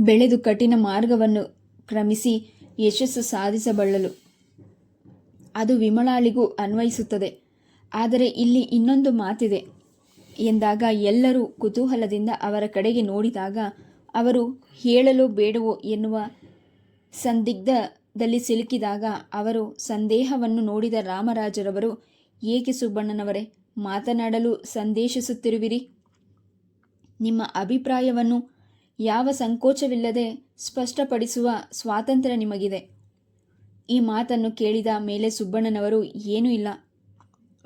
ಬೆಳೆದು ಕಠಿಣ ಮಾರ್ಗವನ್ನು ಕ್ರಮಿಸಿ ಯಶಸ್ಸು ಸಾಧಿಸಬಲ್ಲಳು. ಅದು ವಿಮಲಾಳಿಗೂ ಅನ್ವಯಿಸುತ್ತದೆ. ಆದರೆ ಇಲ್ಲಿ ಇನ್ನೊಂದು ಮಾತಿದೆ. ಎಂದಾಗ ಎಲ್ಲರೂ ಕುತೂಹಲದಿಂದ ಅವರ ಕಡೆಗೆ ನೋಡಿದಾಗ ಅವರು, ಹೇಳಲು ಬೇಡವೋ ಎನ್ನುವ ಸಂದಿಗ್ಧದಲ್ಲಿ ಸಿಲುಕಿದಾಗ ಅವರು ಸಂದೇಹವನ್ನು ನೋಡಿದ ರಾಮರಾಜರವರು, ಏಕೆ ಸುಬ್ಬಣ್ಣನವರೇ, ಮಾತನಾಡಲು ಸಂದೇಶಿಸುತ್ತಿರುವಿರಿ? ನಿಮ್ಮ ಅಭಿಪ್ರಾಯವನ್ನು ಯಾವ ಸಂಕೋಚವಿಲ್ಲದೆ ಸ್ಪಷ್ಟಪಡಿಸುವ ಸ್ವಾತಂತ್ರ್ಯ ನಿಮಗಿದೆ. ಈ ಮಾತನ್ನು ಕೇಳಿದ ಮೇಲೆ ಸುಬ್ಬಣ್ಣನವರು, ಏನೂ ಇಲ್ಲ.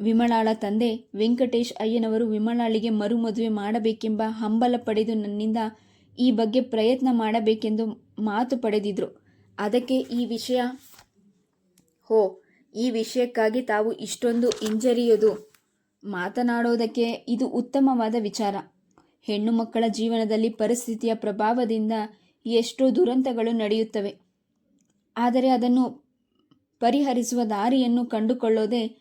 ವಿಮಲಾಳ ತಂದೆ ವೆಂಕಟೇಶ್ ಅಯ್ಯನವರು ವಿಮಲಾಳಿಗೆ ಮರು ಮದುವೆ ಮಾಡಬೇಕೆಂಬ ಹಂಬಲ ಪಡೆದು ನನ್ನಿಂದ ಈ ಬಗ್ಗೆ ಪ್ರಯತ್ನ ಮಾಡಬೇಕೆಂದು ಮಾತು ಪಡೆದಿದ್ರು. ಅದಕ್ಕೆ ಈ ವಿಷಯ, ಹೋ, ಈ ವಿಷಯಕ್ಕಾಗಿ ತಾವು ಇಷ್ಟೊಂದು ಹಿಂಜರಿಯೋದು. ಮಾತನಾಡೋದಕ್ಕೆ ಇದು ಉತ್ತಮವಾದ ವಿಚಾರ. ಹೆಣ್ಣು ಮಕ್ಕಳ ಜೀವನದಲ್ಲಿ ಪರಿಸ್ಥಿತಿಯ ಪ್ರಭಾವದಿಂದ ಎಷ್ಟೋ ದುರಂತಗಳು ನಡೆಯುತ್ತವೆ. ಆದರೆ ಅದನ್ನು ಪರಿಹರಿಸುವ ದಾರಿಯನ್ನು ಕಂಡುಕೊಳ್ಳೋದೇ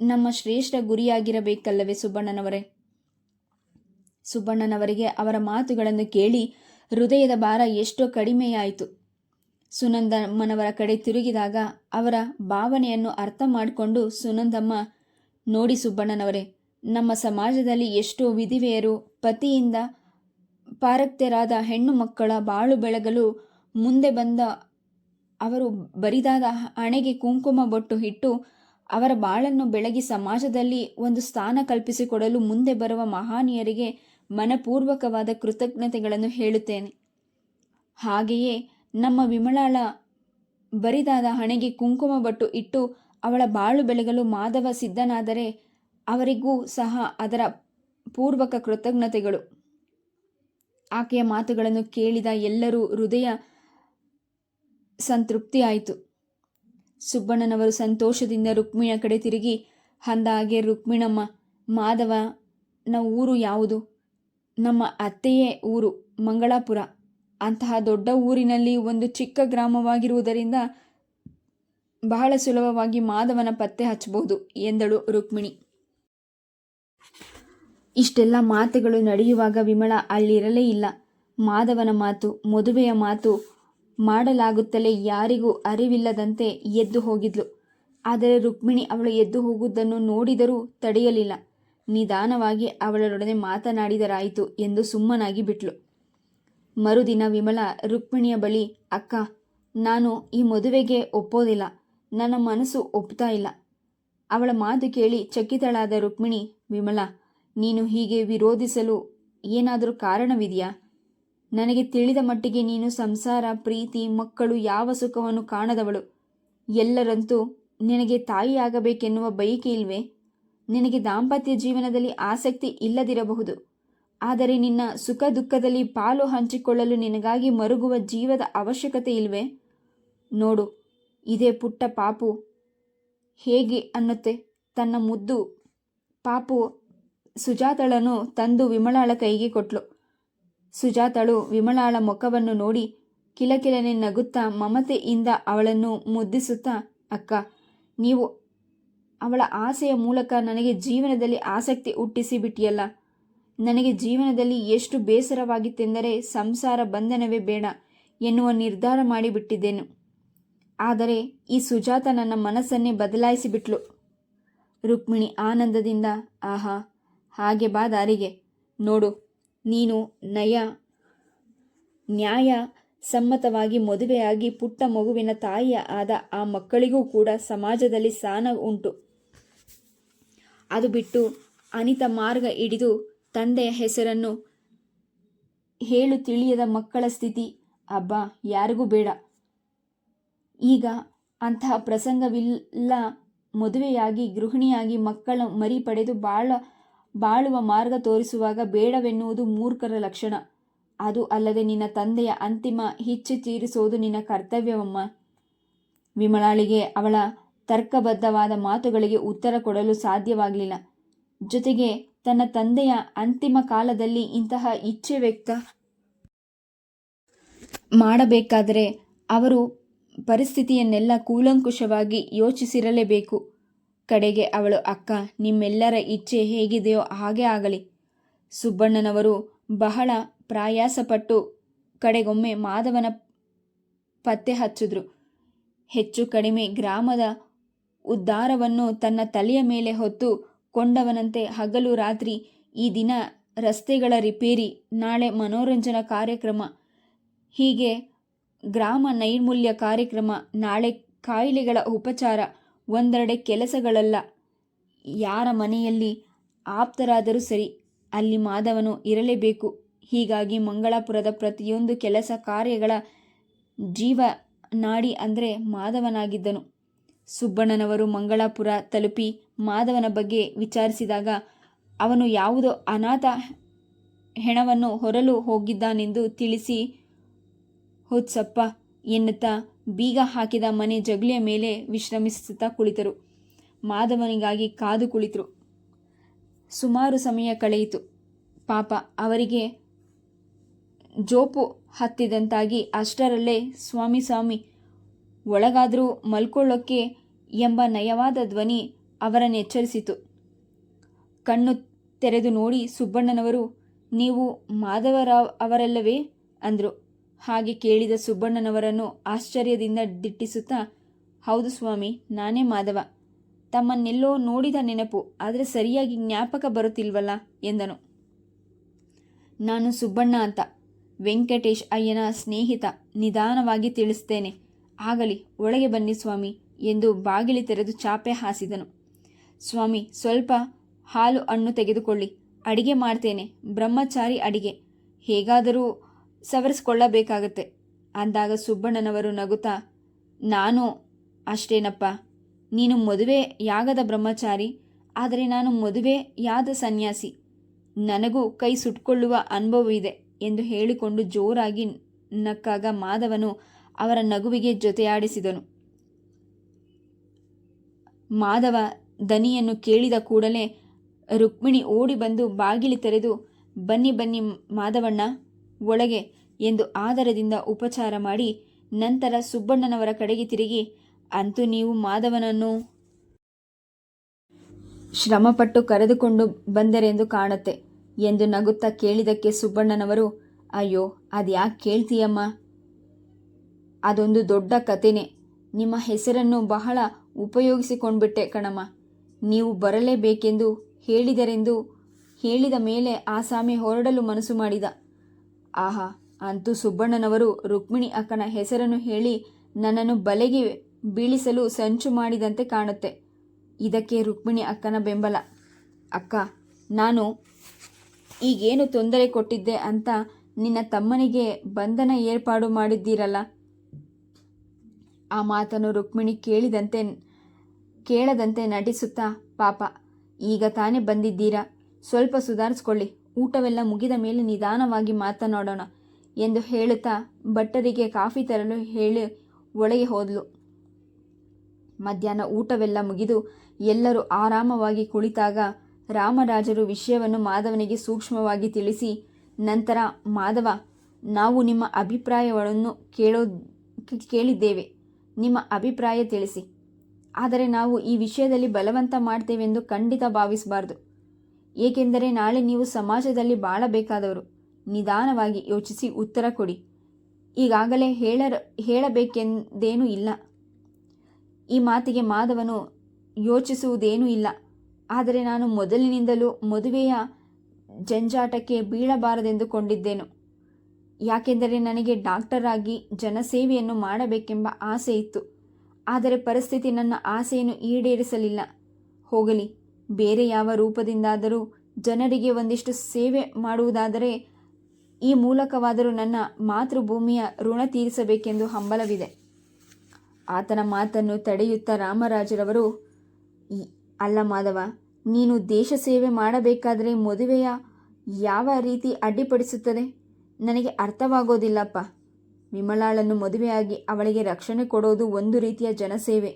ನಮ್ಮ ಶ್ರೇಷ್ಠ ಗುರಿಯಾಗಿರಬೇಕಲ್ಲವೇ ಸುಬ್ಬಣ್ಣನವರೇ? ಸುಬ್ಬಣ್ಣನವರಿಗೆ ಅವರ ಮಾತುಗಳನ್ನು ಕೇಳಿ ಹೃದಯದ ಭಾರ ಎಷ್ಟೋ ಕಡಿಮೆಯಾಯಿತು. ಸುನಂದಮ್ಮನವರ ಕಡೆ ತಿರುಗಿದಾಗ ಅವರ ಭಾವನೆಯನ್ನು ಅರ್ಥ ಮಾಡಿಕೊಂಡು ಸುನಂದಮ್ಮ, ನೋಡಿ ಸುಬ್ಬಣ್ಣನವರೇ, ನಮ್ಮ ಸಮಾಜದಲ್ಲಿ ಎಷ್ಟೋ ವಿಧಿವೆಯರು ಪತಿಯಿಂದ ಪಾರಕ್ತ್ಯರಾದ ಹೆಣ್ಣು ಮಕ್ಕಳ ಬಾಳು ಬೆಳಗಲು ಮುಂದೆ ಬಂದ ಅವರು ಬರಿದಾದ ಹಣೆಗೆ ಕುಂಕುಮ ಬೊಟ್ಟು ಇಟ್ಟು ಅವರ ಬಾಳನ್ನು ಬೆಳಗಿ ಸಮಾಜದಲ್ಲಿ ಒಂದು ಸ್ಥಾನ ಕಲ್ಪಿಸಿಕೊಡಲು ಮುಂದೆ ಬರುವ ಮಹಾನೀಯರಿಗೆ ಮನಪೂರ್ವಕವಾದ ಕೃತಜ್ಞತೆಗಳನ್ನು ಹೇಳುತ್ತೇನೆ. ಹಾಗೆಯೇ ನಮ್ಮ ವಿಮಲಾಳ ಬರಿದಾದ ಹಣೆಗೆ ಕುಂಕುಮ ಬಟ್ಟು ಇಟ್ಟು ಅವಳ ಬಾಳು ಬೆಳಗಲು ಮಾಧವ ಸಿದ್ಧನಾದರೆ ಅವರಿಗೂ ಸಹ ಅದರ ಪೂರ್ವಕ ಕೃತಜ್ಞತೆಗಳು. ಆಕೆಯ ಮಾತುಗಳನ್ನು ಕೇಳಿದ ಎಲ್ಲರೂ ಹೃದಯ ಸಂತೃಪ್ತಿಯಾಯಿತು. ಸುಬ್ಬಣ್ಣನವರು ಸಂತೋಷದಿಂದ ರುಕ್ಮಿಣ ಕಡೆ ತಿರುಗಿ ಅಂದಾಗೆ ರುಕ್ಮಿಣಮ್ಮ, ಮಾಧವನ ಊರು ಯಾವುದು? ನಮ್ಮ ಅತ್ತೆಯೇ ಊರು, ಮಂಗಳಾಪುರ. ಅಂತಹ ದೊಡ್ಡ ಊರಿನಲ್ಲಿ ಒಂದು ಚಿಕ್ಕ ಗ್ರಾಮವಾಗಿರುವುದರಿಂದ ಬಹಳ ಸುಲಭವಾಗಿ ಮಾಧವನ ಪತ್ತೆ ಹಚ್ಚಬಹುದು, ಎಂದಳು ರುಕ್ಮಿಣಿ. ಇಷ್ಟೆಲ್ಲ ಮಾತುಗಳು ನಡೆಯುವಾಗ ವಿಮಲ ಅಲ್ಲಿರಲೇ ಇಲ್ಲ. ಮಾಧವನ ಮಾತು, ಮದುವೆಯ ಮಾತು ಮಾಡಲಾಗುತ್ತಲೇ ಯಾರಿಗೂ ಅರಿವಿಲ್ಲದಂತೆ ಎದ್ದು ಹೋಗಿದ್ಲು. ಆದರೆ ರುಕ್ಮಿಣಿ ಅವಳು ಎದ್ದು ಹೋಗುವುದನ್ನು ನೋಡಿದರೂ ತಡೆಯಲಿಲ್ಲ. ನಿಧಾನವಾಗಿ ಅವಳೊಡನೆ ಮಾತನಾಡಿದರಾಯಿತು ಎಂದು ಸುಮ್ಮನಾಗಿ ಬಿಟ್ಲು. ಮರುದಿನ ವಿಮಲ ರುಕ್ಮಿಣಿಯ ಬಳಿ, ಅಕ್ಕ, ನಾನು ಈ ಮದುವೆಗೆ ಒಪ್ಪೋದಿಲ್ಲ. ನನ್ನ ಮನಸ್ಸು ಒಪ್ತಾ ಇಲ್ಲ ಅವಳ ಮಾತು ಕೇಳಿ ಚಕಿತಳಾದ ರುಕ್ಮಿಣಿ, ವಿಮಲ ನೀನು ಹೀಗೆ ವಿರೋಧಿಸಲು ಏನಾದರೂ ಕಾರಣವಿದೆಯಾ? ನನಗೆ ತಿಳಿದ ಮಟ್ಟಿಗೆ ನೀನು ಸಂಸಾರ, ಪ್ರೀತಿ, ಮಕ್ಕಳು ಯಾವ ಸುಖವನ್ನು ಕಾಣದವಳು? ಎಲ್ಲರಂತೂ ನಿನಗೆ ತಾಯಿಯಾಗಬೇಕೆನ್ನುವ ಬಯಕೆ ಇಲ್ವೇ? ನಿನಗೆ ದಾಂಪತ್ಯ ಜೀವನದಲ್ಲಿ ಆಸಕ್ತಿ ಇಲ್ಲದಿರಬಹುದು. ಆದರೆ ನಿನ್ನ ಸುಖ ದುಃಖದಲ್ಲಿ ಪಾಲು ಹಂಚಿಕೊಳ್ಳಲು ನಿನಗಾಗಿ ಮರುಗುವ ಜೀವದ ಅವಶ್ಯಕತೆ ಇಲ್ವೇ? ನೋಡು, ಇದೇ ಪುಟ್ಟ ಪಾಪು ಹೇಗೆ ಅನ್ನುತ್ತೆ? ತನ್ನ ಮುದ್ದು ಪಾಪು ಸುಜಾತಳನ್ನು ತಂದು ವಿಮಲಾಳ ಕೈಗೆ ಕೊಟ್ಲು. ಸುಜಾತಳು ವಿಮಲಾಳ ಮುಖವನ್ನು ನೋಡಿ ಕಿಲಕಿಲನೆ ನಗುತ್ತಾ ಮಮತೆಯಿಂದ ಅವಳನ್ನು ಮುದ್ದಿಸುತ್ತಾ, ಅಕ್ಕ, ನೀವು ಅವಳ ಆಸೆಯ ಮೂಲಕ ನನಗೆ ಜೀವನದಲ್ಲಿ ಆಸಕ್ತಿ ಹುಟ್ಟಿಸಿ ಬಿಟ್ಟಿಯಲ್ಲ ನನಗೆ ಜೀವನದಲ್ಲಿ ಎಷ್ಟು ಬೇಸರವಾಗಿತ್ತೆಂದರೆ ಸಂಸಾರ ಬಂಧನವೇ ಬೇಡ ಎನ್ನುವ ನಿರ್ಧಾರ ಮಾಡಿಬಿಟ್ಟಿದ್ದೇನು. ಆದರೆ ಈ ಸುಜಾತ ನನ್ನ ಮನಸ್ಸನ್ನೇ ಬದಲಾಯಿಸಿಬಿಟ್ಲು. ರುಕ್ಮಿಣಿ ಆನಂದದಿಂದ, ಆಹಾ ಹಾಗೆ ಬಾ ದಾರಿಗೆ. ನೋಡು, ನೀನು ನಯ, ನ್ಯಾಯ, ಸಮ್ಮತವಾಗಿ ಮದುವೆಯಾಗಿ ಪುಟ್ಟ ಮಗುವಿನ ತಾಯಿಯ ಆದ ಆ ಮಕ್ಕಳಿಗೂ ಕೂಡ ಸಮಾಜದಲ್ಲಿ ಸ್ಥಾನ ಉಂಟು. ಅದು ಬಿಟ್ಟು ಅನಿತ ಮಾರ್ಗ ಹಿಡಿದು ತಂದೆಯ ಹೆಸರನ್ನು ಹೇಳು ತಿಳಿಯದ ಮಕ್ಕಳ ಸ್ಥಿತಿ ಅಬ್ಬಾ, ಯಾರಿಗೂ ಬೇಡ. ಈಗ ಅಂತಹ ಪ್ರಸಂಗವಿಲ್ಲ. ಮದುವೆಯಾಗಿ ಗೃಹಿಣಿಯಾಗಿ ಮಕ್ಕಳ ಮರಿ ಪಡೆದು ಬಾಳ ಬಾಳುವ ಮಾರ್ಗ ತೋರಿಸುವಾಗ ಬೇಡವೆನ್ನುವುದು ಮೂರ್ಖರ ಲಕ್ಷಣ. ಅದು ಅಲ್ಲದೆ ನಿನ್ನ ತಂದೆಯ ಅಂತಿಮ ಹಿಚ್ಚು ತೀರಿಸೋದು ನಿನ್ನ ಕರ್ತವ್ಯವಮ್ಮ. ವಿಮಲಾಳಿಗೆ ಅವಳ ತರ್ಕಬದ್ಧವಾದ ಮಾತುಗಳಿಗೆ ಉತ್ತರ ಕೊಡಲು ಸಾಧ್ಯವಾಗಲಿಲ್ಲ. ಜೊತೆಗೆ ತನ್ನ ತಂದೆಯ ಅಂತಿಮ ಕಾಲದಲ್ಲಿ ಇಂತಹ ಇಚ್ಛೆ ವ್ಯಕ್ತ ಮಾಡಬೇಕಾದರೆ ಅವರು ಪರಿಸ್ಥಿತಿಯನ್ನೆಲ್ಲ ಕೂಲಂಕುಷವಾಗಿ ಯೋಚಿಸಿರಲೇಬೇಕು. ಕಡೆಗೆ ಅವಳು, ಅಕ್ಕ, ನಿಮ್ಮೆಲ್ಲರ ಇಚ್ಛೆ ಹೇಗಿದೆಯೋ ಹಾಗೆ ಆಗಲಿ. ಸುಬ್ಬಣ್ಣನವರು ಬಹಳ ಪ್ರಯಾಸಪಟ್ಟು ಕಡೆಗೊಮ್ಮೆ ಮಾಧವನ ಪತ್ತೆ ಹಚ್ಚಿದ್ರು. ಹೆಚ್ಚು ಕಡಿಮೆ ಗ್ರಾಮದ ಉದ್ಧಾರವನ್ನು ತನ್ನ ತಲೆಯ ಮೇಲೆ ಹೊತ್ತು ಕೊಂಡವನಂತೆ ಹಗಲು ರಾತ್ರಿ ಈ ದಿನ ರಸ್ತೆಗಳ ರಿಪೇರಿ, ನಾಳೆ ಮನೋರಂಜನಾ ಕಾರ್ಯಕ್ರಮ, ಹೀಗೆ ಗ್ರಾಮ ನೈರ್ಮೂಲ್ಯ ಕಾರ್ಯಕ್ರಮ, ನಾಳೆ ಕಾಯಿಲೆಗಳ ಉಪಚಾರ ಒಂದೆರಡೆ ಕೆಲಸಗಳಲ್ಲ. ಯಾರ ಮನೆಯಲ್ಲಿ ಆಪ್ತರಾದರೂ ಸರಿ ಅಲ್ಲಿ ಮಾಧವನು ಇರಲೇಬೇಕು. ಹೀಗಾಗಿ ಮಂಗಳಾಪುರದ ಪ್ರತಿಯೊಂದು ಕೆಲಸ ಕಾರ್ಯಗಳ ಜೀವ ನಾಡಿ ಅಂದರೆ ಮಾಧವನಾಗಿದ್ದನು. ಸುಬ್ಬಣ್ಣನವರು ಮಂಗಳಾಪುರ ತಲುಪಿ ಮಾಧವನ ಬಗ್ಗೆ ವಿಚಾರಿಸಿದಾಗ ಅವನು ಯಾವುದೋ ಅನಾಥ ಹೆಣವನ್ನು ಹೊರಲು ಹೋಗಿದ್ದಾನೆಂದು ತಿಳಿಸಿ, ಹುತ್ಸಪ್ಪ, ಎನ್ನುತ್ತಾ ಬೀಗ ಹಾಕಿದ ಮನೆ ಜಗಲಿಯ ಮೇಲೆ ವಿಶ್ರಮಿಸುತ್ತಾ ಕುಳಿತರು. ಮಾಧವನಿಗಾಗಿ ಕಾದು ಕುಳಿತರು. ಸುಮಾರು ಸಮಯ ಕಳೆಯಿತು. ಪಾಪ, ಅವರಿಗೆ ಜೋಪು ಹತ್ತಿದಂತಾಗಿ ಅಷ್ಟರಲ್ಲೇ ಸ್ವಾಮಿ ಸ್ವಾಮಿ, ಒಳಗಾದರೂ ಮಲ್ಕೊಳ್ಳೋಕ್ಕೆ ಎಂಬ ನಯವಾದ ಧ್ವನಿ ಅವರನ್ನು ಎಚ್ಚರಿಸಿತು ಕಣ್ಣು ತೆರೆದು ನೋಡಿ ಸುಬ್ಬಣ್ಣನವರು, ನೀವು ಮಾಧವರಾವ್ ಅವರಲ್ಲವೇ? ಅಂದರು. ಹಾಗೆ ಕೇಳಿದ ಸುಬ್ಬಣ್ಣನವರನ್ನು ಆಶ್ಚರ್ಯದಿಂದ ದಿಟ್ಟಿಸುತ್ತಾ, ಹೌದು ಸ್ವಾಮಿ, ನಾನೇ ಮಾಧವ. ತಮ್ಮನ್ನೆಲ್ಲೋ ನೋಡಿದ ನೆನಪು, ಆದರೆ ಸರಿಯಾಗಿ ಜ್ಞಾಪಕ ಬರುತ್ತಿಲ್ವಲ್ಲ? ಎಂದನು. ನಾನು ಸುಬ್ಬಣ್ಣ ಅಂತ. ವೆಂಕಟೇಶ್ ಅಯ್ಯನ ಸ್ನೇಹಿತ. ನಿಧಾನವಾಗಿ ತಿಳಿಸ್ತೇನೆ. ಆಗಲಿ, ಒಳಗೆ ಬನ್ನಿ ಸ್ವಾಮಿ, ಎಂದು ಬಾಗಿಲು ತೆರೆದು ಚಾಪೆ ಹಾಸಿದನು. ಸ್ವಾಮಿ, ಸ್ವಲ್ಪ ಹಾಲು ಹಣ್ಣು ತೆಗೆದುಕೊಳ್ಳಿ. ಅಡಿಗೆ ಮಾಡ್ತೇನೆ. ಬ್ರಹ್ಮಚಾರಿ ಅಡಿಗೆ. ಹೇಗಾದರೂ ಸವರಿಸ್ಕೊಳ್ಳಬೇಕಾಗತ್ತೆ. ಅಂದಾಗ ಸುಬ್ಬಣ್ಣನವರು ನಗುತ್ತಾ, ನಾನು ಅಷ್ಟೇನಪ್ಪ. ನೀನು ಮದುವೆ ಯಾಗದ ಬ್ರಹ್ಮಚಾರಿ, ಆದರೆ ನಾನು ಮದುವೆ ಯಾದ ಸನ್ಯಾಸಿ. ನನಗೂ ಕೈ ಸುಟ್ಕೊಳ್ಳುವ ಅನುಭವವಿದೆ ಎಂದು ಹೇಳಿಕೊಂಡು ಜೋರಾಗಿ ನಕ್ಕಾಗ ಮಾಧವನು ಅವರ ನಗುವಿಗೆ ಜೊತೆಯಾಡಿಸಿದನು. ಮಾಧವ ದನಿಯನ್ನು ಕೇಳಿದ ಕೂಡಲೇ ರುಕ್ಮಿಣಿ ಓಡಿ ಬಂದು ಬಾಗಿಲು ತೆರೆದು, ಬನ್ನಿ ಬನ್ನಿ ಮಾಧವಣ್ಣ ಒಳಗೆ ಎಂದು ಆದರದಿಂದ ಉಪಚಾರ ಮಾಡಿ ನಂತರ ಸುಬ್ಬಣ್ಣನವರ ಕಡೆಗೆ ತಿರುಗಿ, ಅಂತೂ ನೀವು ಮಾಧವನನ್ನು ಶ್ರಮಪಟ್ಟು ಕರೆದುಕೊಂಡು ಬಂದರೆಂದು ಕಾಣುತ್ತೆ ಎಂದು ನಗುತ್ತಾ ಕೇಳಿದಕ್ಕೆ ಸುಬ್ಬಣ್ಣನವರು, ಅಯ್ಯೋ, ಅದ್ಯಾಕೆ ಕೇಳ್ತೀಯಮ್ಮ? ಅದೊಂದು ದೊಡ್ಡ ಕಥೆನೇ ನಿಮ್ಮ ಹೆಸರನ್ನು ಬಹಳ ಉಪಯೋಗಿಸಿಕೊಂಡ್ಬಿಟ್ಟೆ ಕಣಮ್ಮ. ನೀವು ಬರಲೇಬೇಕೆಂದು ಹೇಳಿದರೆಂದು ಹೇಳಿದ ಮೇಲೆ ಆಸಾಮಿ ಹೊರಡಲು ಮನಸ್ಸು ಮಾಡಿದ. ಆಹಾ, ಅಂತೂ ಸುಬ್ಬಣ್ಣನವರು ರುಕ್ಮಿಣಿ ಅಕ್ಕನ ಹೆಸರನ್ನು ಹೇಳಿ ನನ್ನನ್ನು ಬಲೆಗೆ ಬೀಳಿಸಲು ಸಂಚು ಮಾಡಿದಂತೆ ಕಾಣುತ್ತೆ. ಇದಕ್ಕೆ ರುಕ್ಮಿಣಿ ಅಕ್ಕನ ಬೆಂಬಲ. ಅಕ್ಕ, ನಾನು ಈಗೇನು ತೊಂದರೆ ಕೊಟ್ಟಿದ್ದೆ ಅಂತ ನಿನ್ನ ತಮ್ಮನಿಗೆ ಬಂಧನ ಏರ್ಪಾಡು ಮಾಡಿದ್ದೀರಲ್ಲ? ಆ ಮಾತನ್ನು ರುಕ್ಮಿಣಿ ಕೇಳಿದಂತೆ, ಕೇಳದಂತೆ ನಟಿಸುತ್ತಾ, ಪಾಪ, ಈಗ ತಾನೇ ಬಂದಿದ್ದೀರಾ? ಸ್ವಲ್ಪ ಸುಧಾರಿಸ್ಕೊಳ್ಳಿ. ಊಟವೆಲ್ಲ ಮುಗಿದ ಮೇಲೆ ನಿಧಾನವಾಗಿ ಮಾತನಾಡೋಣ ಎಂದು ಹೇಳುತ್ತಾ ಭಟ್ಟರಿಗೆ ಕಾಫಿ ತರಲು ಹೇಳಿ ಒಳಗೆ ಹೋದಳು ಮಧ್ಯಾಹ್ನ ಊಟವೆಲ್ಲ ಮುಗಿದು ಎಲ್ಲರೂ ಆರಾಮವಾಗಿ ಕುಳಿತಾಗ ರಾಮರಾಜರು ವಿಷಯವನ್ನು ಮಾಧವನಿಗೆ ಸೂಕ್ಷ್ಮವಾಗಿ ತಿಳಿಸಿ, ನಂತರ ಮಾಧವ, ನಾವು ನಿಮ್ಮ ಅಭಿಪ್ರಾಯಗಳನ್ನು ಕೇಳೋ, ಕೇಳಿದ್ದೇವೆ. ನಿಮ್ಮ ಅಭಿಪ್ರಾಯ ತಿಳಿಸಿ. ಆದರೆ ನಾವು ಈ ವಿಷಯದಲ್ಲಿ ಬಲವಂತ ಮಾಡ್ತೇವೆಂದು ಖಂಡಿತ ಭಾವಿಸಬಾರ್ದು. ಏಕೆಂದರೆ ನಾಳೆ ನೀವು ಸಮಾಜದಲ್ಲಿ ಬಾಳಬೇಕಾದವರು. ನಿಧಾನವಾಗಿ ಯೋಚಿಸಿ ಉತ್ತರ ಕೊಡಿ. ಈಗಾಗಲೇ ಹೇಳ ಹೇಳಬೇಕೆಂದೇನೂ ಇಲ್ಲ. ಈ ಮಾತಿಗೆ ಮಾಧವನು ಯೋಚಿಸುವುದೇನೂ ಇಲ್ಲ. ಆದರೆ ನಾನು ಮೊದಲಿನಿಂದಲೂ ಮದುವೆಯ ಜಂಜಾಟಕ್ಕೆ ಬೀಳಬಾರದೆಂದುಕೊಂಡಿದ್ದೇನು. ಯಾಕೆಂದರೆ ನನಗೆ ಡಾಕ್ಟರ್ ಆಗಿ ಜನಸೇವೆಯನ್ನು ಮಾಡಬೇಕೆಂಬ ಆಸೆ ಇತ್ತು ಆದರೆ ಪರಿಸ್ಥಿತಿ ನನ್ನ ಆಸೆಯನ್ನು ಈಡೇರಿಸಲಿಲ್ಲ. ಹೋಗಲಿ. ಬೇರೆ ಯಾವ ರೂಪದಿಂದಾದರೂ ಜನರಿಗೆ ಒಂದಿಷ್ಟು ಸೇವೆ ಮಾಡುವುದಾದರೆ ಈ ಮೂಲಕವಾದರೂ ನನ್ನ ಮಾತೃಭೂಮಿಯ ಋಣ ತೀರಿಸಬೇಕೆಂದು ಹಂಬಲವಿದೆ. ಆತನ ಮಾತನ್ನು ತಡೆಯುತ್ತಾ ರಾಮರಾಜರವರು ಅಲ್ಲ ಮಾಧವ, ನೀನು ದೇಶ ಸೇವೆ ಮಾಡಬೇಕಾದರೆ ಮದುವೆಯ ಯಾವ ರೀತಿ ಅಡ್ಡಿಪಡಿಸುತ್ತದೆ? ನನಗೆ ಅರ್ಥವಾಗೋದಿಲ್ಲಪ್ಪ. ವಿಮಲಾಳನ್ನು ಮದುವೆಯಾಗಿ ಅವಳಿಗೆ ರಕ್ಷಣೆ ಕೊಡೋದು ಒಂದು ರೀತಿಯ ಜನಸೇವೆ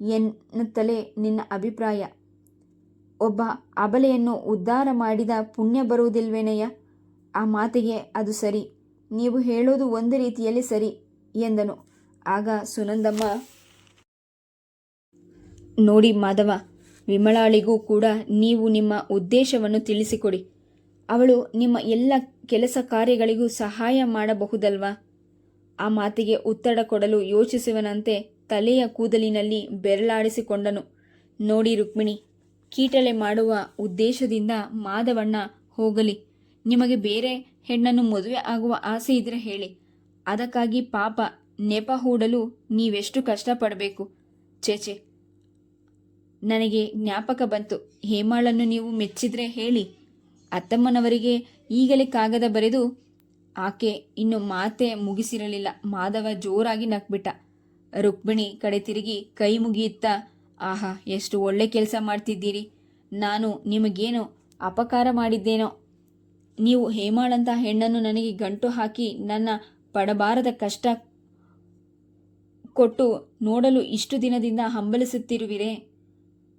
ಎನ್ನುತ್ತಲೇ ನಿನ್ನ ಅಭಿಪ್ರಾಯ. ಒಬ್ಬ ಅಬಲೆಯನ್ನು ಉದ್ಧಾರ ಮಾಡಿದ ಪುಣ್ಯ ಬರುವುದಿಲ್ವೇನಯ್ಯ? ಆ ಮಾತಿಗೆ ಅದು ಸರಿ. ನೀವು ಹೇಳೋದು ಒಂದು ರೀತಿಯಲ್ಲಿ ಸರಿ, ಎಂದನು. ಆಗ ಸುನಂದಮ್ಮ, ನೋಡಿ ಮಾಧವ, ವಿಮಲಾಳಿಗೂ ಕೂಡ ನೀವು ನಿಮ್ಮ ಉದ್ದೇಶವನ್ನು ತಿಳಿಸಿಕೊಡಿ. ಅವಳು ನಿಮ್ಮ ಎಲ್ಲ ಕೆಲಸ ಕಾರ್ಯಗಳಿಗೂ ಸಹಾಯ ಮಾಡಬಹುದಲ್ವಾ? ಆ ಮಾತಿಗೆ ಉತ್ತರ ಕೊಡಲು ಯೋಚಿಸುವನಂತೆ ತಲೆಯ ಕೂದಲಿನಲ್ಲಿ ಬೆರಳಾಡಿಸಿಕೊಂಡನು. ನೋಡಿ ರುಕ್ಮಿಣಿ ಕೀಟಲೆ ಮಾಡುವ ಉದ್ದೇಶದಿಂದ ಮಾದವಣ್ಣ ಹೋಗಲಿ. ನಿಮಗೆ ಬೇರೆ ಹೆಣ್ಣನ್ನು ಮದುವೆ ಆಗುವ ಆಸೆ ಇದ್ರೆ ಹೇಳಿ. ಅದಕ್ಕಾಗಿ ಪಾಪ ನೆಪ ಹೂಡಲು ನೀವೆಷ್ಟು ಕಷ್ಟಪಡಬೇಕು. ಚೇಚೆ ನನಗೆ ಜ್ಞಾಪಕ ಬಂತು. ಹೇಮಾಳನ್ನು ನೀವು ಮೆಚ್ಚಿದ್ರೆ ಹೇಳಿ. ಅತ್ತಮ್ಮನವರಿಗೆ ಈಗಲೇ ಕಾಗದ ಬರೆದು ಆಕೆ ಇನ್ನು ಮಾತೆ ಮುಗಿಸಿರಲಿಲ್ಲ. ಮಾಧವ ಜೋರಾಗಿ ನಕ್ಬಿಟ್ಟ ರುಕ್ಮಿಣಿ ಕಡೆ ತಿರುಗಿ ಕೈ ಮುಗಿಯುತ್ತಾ ಆಹಾ, ಎಷ್ಟು ಒಳ್ಳೆ ಕೆಲಸ ಮಾಡ್ತಿದ್ದೀರಿ. ನಾನು ನಿಮಗೇನು ಅಪಕಾರ ಮಾಡಿದ್ದೇನೋ? ನೀವು ಹೇಮಾಳಂತ ಹೆಣ್ಣನ್ನು ನನಗೆ ಗಂಟು ಹಾಕಿ ನನ್ನ ಪಡಬಾರದ ಕಷ್ಟ ಕೊಟ್ಟು ನೋಡಲು ಇಷ್ಟು ದಿನದಿಂದ ಹಂಬಲಿಸುತ್ತಿರುವಿರೇ?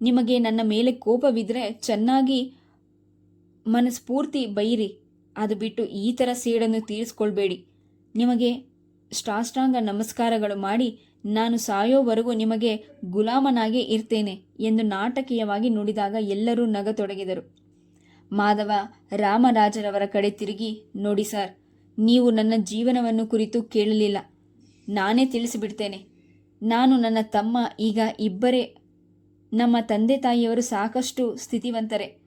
ನಿಮಗೆ ನನ್ನ ಮೇಲೆ ಕೋಪವಿದ್ರೆ ಚೆನ್ನಾಗಿ ಮನಸ್ಫೂರ್ತಿ ಬೈರಿ ಅದು ಬಿಟ್ಟು ಈ ಥರ ಸೇಡನ್ನು ತೀರಿಸ್ಕೊಳ್ಬೇಡಿ. ನಿಮಗೆ ಸಾಷ್ಟಾಂಗ ನಮಸ್ಕಾರಗಳು ಮಾಡಿ ನಾನು ಸಾಯೋವರೆಗೂ ನಿಮಗೆ ಗುಲಾಮನಾಗಿ ಇರ್ತೇನೆ ಎಂದು ನಾಟಕೀಯವಾಗಿ ನುಡಿದಾಗ ಎಲ್ಲರೂ ನಗತೊಡಗಿದರು. ಮಾಧವ ರಾಮರಾಜರವರ ಕಡೆ ತಿರುಗಿ, ನೋಡಿ ಸರ್, ನೀವು ನನ್ನ ಜೀವನವನ್ನು ಕುರಿತು ಕೇಳಲಿಲ್ಲ. ನಾನೇ ತಿಳಿಸಿಬಿಡ್ತೇನೆ. ನಾನು ನನ್ನ ತಮ್ಮ, ಈಗ ಇಬ್ಬರೇ. ನಮ್ಮ ತಂದೆ ತಾಯಿಯವರು ಸಾಕಷ್ಟು ಸ್ಥಿತಿವಂತರೆ.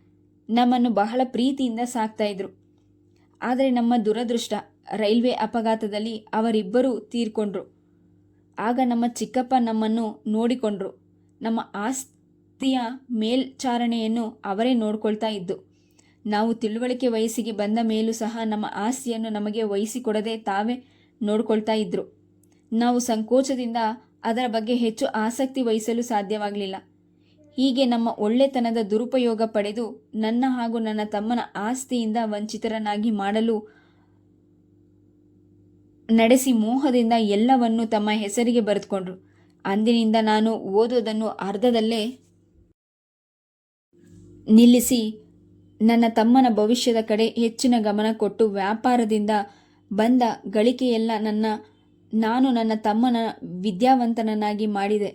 ನಮ್ಮನ್ನು ಬಹಳ ಪ್ರೀತಿಯಿಂದ ಸಾಕ್ತಾ ಇದ್ರು. ಆದರೆ ನಮ್ಮ ದುರದೃಷ್ಟ, ರೈಲ್ವೆ ಅಪಘಾತದಲ್ಲಿ ಅವರಿಬ್ಬರೂ ತೀರ್ಕೊಂಡ್ರು. ಆಗ ನಮ್ಮ ಚಿಕ್ಕಪ್ಪ ನಮ್ಮನ್ನು ನೋಡಿಕೊಂಡ್ರು. ನಮ್ಮ ಆಸ್ತಿಯ ಮೇಲ್ಚಾರಣೆಯನ್ನು ಅವರೇ ನೋಡ್ಕೊಳ್ತಾ ಇದ್ದು, ನಾವು ತಿಳುವಳಿಕೆ ವಯಸ್ಸಿಗೆ ಬಂದ ಮೇಲೂ ಸಹ ನಮ್ಮ ಆಸ್ತಿಯನ್ನು ನಮಗೆ ವಹಿಸಿಕೊಡದೆ ತಾವೇ ನೋಡ್ಕೊಳ್ತಾ ಇದ್ರು. ನಾವು ಸಂಕೋಚದಿಂದ ಅದರ ಬಗ್ಗೆ ಹೆಚ್ಚು ಆಸಕ್ತಿ ವಹಿಸಲು ಸಾಧ್ಯವಾಗಲಿಲ್ಲ. ಹೀಗೆ ನಮ್ಮ ಒಳ್ಳೆತನದ ದುರುಪಯೋಗ ಪಡೆದು ನನ್ನ ಹಾಗೂ ನನ್ನ ತಮ್ಮನ ಆಸ್ತಿಯಿಂದ ವಂಚಿತರನ್ನಾಗಿ ಮಾಡಲು ನಡೆಸಿ ಮೋಹದಿಂದ ಎಲ್ಲವನ್ನೂ ತಮ್ಮ ಹೆಸರಿಗೆ ಬರೆದುಕೊಂಡ್ರು. ಅಂದಿನಿಂದ ನಾನು ಓದೋದನ್ನು ಅರ್ಧದಲ್ಲೇ ನಿಲ್ಲಿಸಿ ನನ್ನ ತಮ್ಮನ ಭವಿಷ್ಯದ ಕಡೆ ಹೆಚ್ಚಿನ ಗಮನ ಕೊಟ್ಟು ವ್ಯಾಪಾರದಿಂದ ಬಂದ ಗಳಿಕೆಯೆಲ್ಲ ನನ್ನ, ನಾನು ನನ್ನ ತಮ್ಮನ ವಿದ್ಯಾವಂತನನ್ನಾಗಿ ಮಾಡಿದೆ.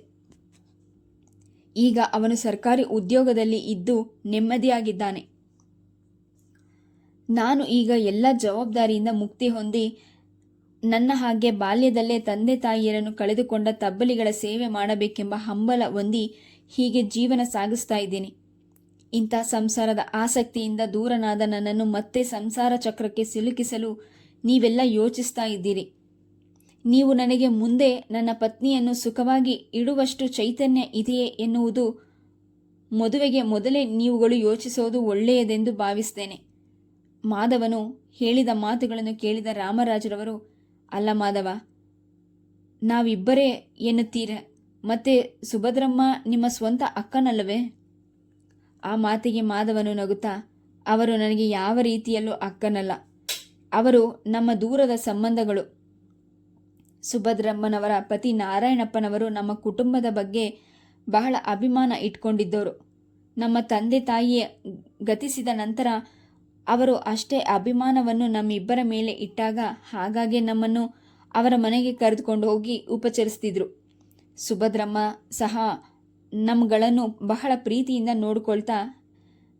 ಈಗ ಅವನು ಸರ್ಕಾರಿ ಉದ್ಯೋಗದಲ್ಲಿ ಇದ್ದು ನೆಮ್ಮದಿಯಾಗಿದ್ದಾನೆ. ನಾನು ಈಗ ಎಲ್ಲ ಜವಾಬ್ದಾರಿಯಿಂದ ಮುಕ್ತಿ ಹೊಂದಿ ನನ್ನ ಹಾಗೆ ಬಾಲ್ಯದಲ್ಲೇ ತಂದೆ ತಾಯಿಯರನ್ನು ಕಳೆದುಕೊಂಡ ತಬ್ಬಲಿಗಳ ಸೇವೆ ಮಾಡಬೇಕೆಂಬ ಹಂಬಲ ಹೊಂದಿ ಹೀಗೆ ಜೀವನ ಸಾಗಿಸ್ತಾ ಇದ್ದೀನಿ. ಇಂಥ ಸಂಸಾರದ ಆಸಕ್ತಿಯಿಂದ ದೂರನಾದ ನನ್ನನ್ನು ಮತ್ತೆ ಸಂಸಾರ ಚಕ್ರಕ್ಕೆ ಸಿಲುಕಿಸಲು ನೀವೆಲ್ಲ ಯೋಚಿಸ್ತಾ ಇದ್ದೀರಿ. ನೀವು ನನಗೆ ಮುಂದೆ ನನ್ನ ಪತ್ನಿಯನ್ನು ಸುಖವಾಗಿ ಇಡುವಷ್ಟು ಚೈತನ್ಯ ಇದೆಯೇ ಎನ್ನುವುದು ಮದುವೆಗೆ ಮೊದಲೇ ನೀವುಗಳು ಯೋಚಿಸೋದು ಒಳ್ಳೆಯದೆಂದು ಭಾವಿಸ್ತೇನೆ. ಮಾಧವನು ಹೇಳಿದ ಮಾತುಗಳನ್ನು ಕೇಳಿದ ರಾಮರಾಜರವರು ಅಲ್ಲ ಮಾಧವ, ನಾವಿಬ್ಬರೇ ಎನ್ನುತ್ತೀರ? ಮತ್ತೆ ಸುಭದ್ರಮ್ಮ ನಿಮ್ಮ ಸ್ವಂತ ಅಕ್ಕನಲ್ಲವೇ? ಆ ಮಾತಿಗೆ ಮಾಧವನು ನಗುತ್ತಾ, ಅವರು ನನಗೆ ಯಾವ ರೀತಿಯಲ್ಲೂ ಅಕ್ಕನಲ್ಲ. ಅವರು ನಮ್ಮ ದೂರದ ಸಂಬಂಧಗಳು. ಸುಭದ್ರಮ್ಮನವರ ಪತಿ ನಾರಾಯಣಪ್ಪನವರು ನಮ್ಮ ಕುಟುಂಬದ ಬಗ್ಗೆ ಬಹಳ ಅಭಿಮಾನ ಇಟ್ಕೊಂಡಿದ್ದವರು. ನಮ್ಮ ತಂದೆ ತಾಯಿಯ ಗತಿಸಿದ ನಂತರ ಅವರು ಅಷ್ಟೇ ಅಭಿಮಾನವನ್ನು ನಮ್ಮಿಬ್ಬರ ಮೇಲೆ ಇಟ್ಟಾಗ ಹಾಗಾಗಿ ನಮ್ಮನ್ನು ಅವರ ಮನೆಗೆ ಕರೆದುಕೊಂಡು ಹೋಗಿ ಉಪಚರಿಸ್ತಿದ್ರು. ಸುಭದ್ರಮ್ಮ ಸಹ ನಮ್ಗಳನ್ನು ಬಹಳ ಪ್ರೀತಿಯಿಂದ ನೋಡಿಕೊಳ್ತಾ